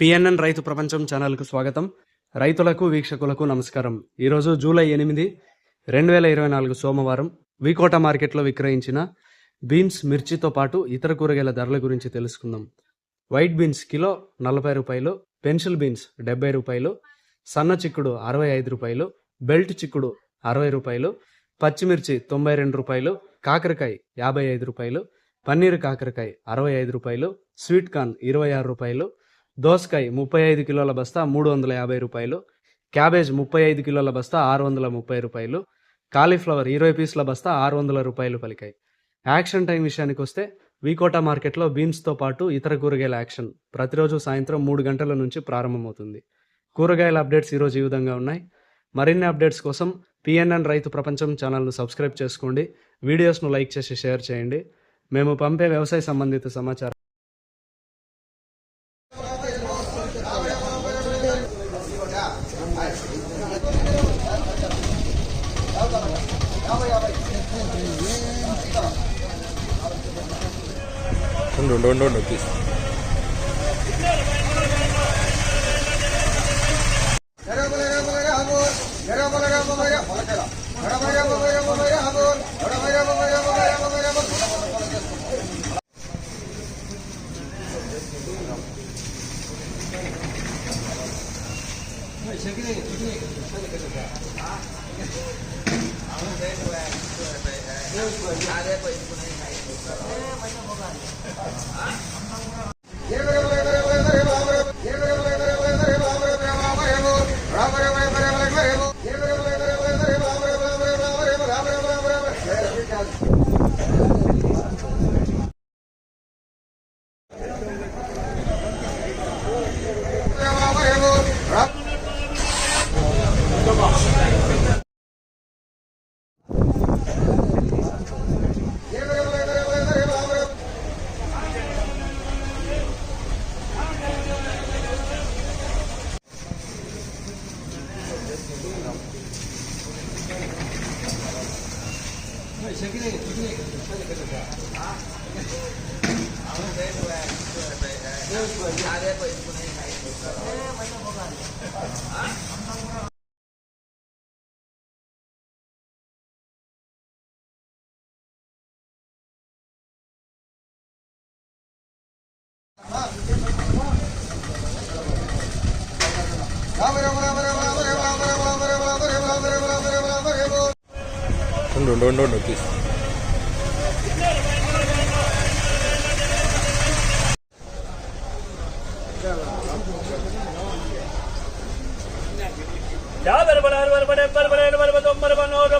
PNN రైతు ప్రపంచం ఛానల్కు స్వాగతం. రైతులకు వీక్షకులకు నమస్కారం. ఈరోజు జూలై ఎనిమిది రెండు వేల ఇరవై నాలుగు సోమవారం వికోట మార్కెట్లో విక్రయించిన బీన్స్ మిర్చితో పాటు ఇతర కూరగాయల ధరల గురించి తెలుసుకుందాం. వైట్ బీన్స్ కిలో నలభై రూపాయలు పెన్సిల్ బీన్స్ డెబ్బై రూపాయలు సన్న చిక్కుడు అరవై ఐదు రూపాయలు బెల్ట్ చిక్కుడు అరవై రూపాయలు పచ్చిమిర్చి తొంభై రెండు రూపాయలు కాకరకాయ యాభై ఐదు రూపాయలు పన్నీర్ కాకరకాయ అరవై ఐదు రూపాయలు స్వీట్ కార్న్ ఇరవై ఆరు రూపాయలు దోసకాయ ముప్పై ఐదు కిలోల బస్తా మూడు వందల యాభై రూపాయలు. క్యాబేజ్ ముప్పై ఐదు కిలోల బస్తా ఆరు వందల ముప్పై రూపాయలు. కాలీఫ్లవర్ ఇరవై పీసుల బస్తా ఆరు వందల రూపాయలు పలికాయి. యాక్షన్ టైం విషయానికి వస్తే వీకోటా మార్కెట్లో బీన్స్తో పాటు ఇతర కూరగాయల యాక్షన్ ప్రతిరోజు సాయంత్రం మూడు గంటల నుంచి ప్రారంభమవుతుంది. కూరగాయల అప్డేట్స్ ఈరోజు ఈ విధంగా ఉన్నాయి. మరిన్ని అప్డేట్స్ కోసం పిఎన్ఎన్ రైతు ప్రపంచం ఛానల్ను సబ్స్క్రైబ్ చేసుకోండి. వీడియోస్ను లైక్ చేసి షేర్ చేయండి. మేము పంపే వ్యవసాయ సంబంధిత సమాచారం ఉండు ఉండు ఉండు ఉండు ప్లీజ్ पैसे 先给你，先给你，先给你，先给你。啊，啊，对对对，对对对，对对对，啊，对对对，不能开。ഉണ്ട് ഉണ്ട് ഉണ്ട് ഉണ്ട് പ്ലീസ് يا بر بر بر بر بر بر بر بر بر بر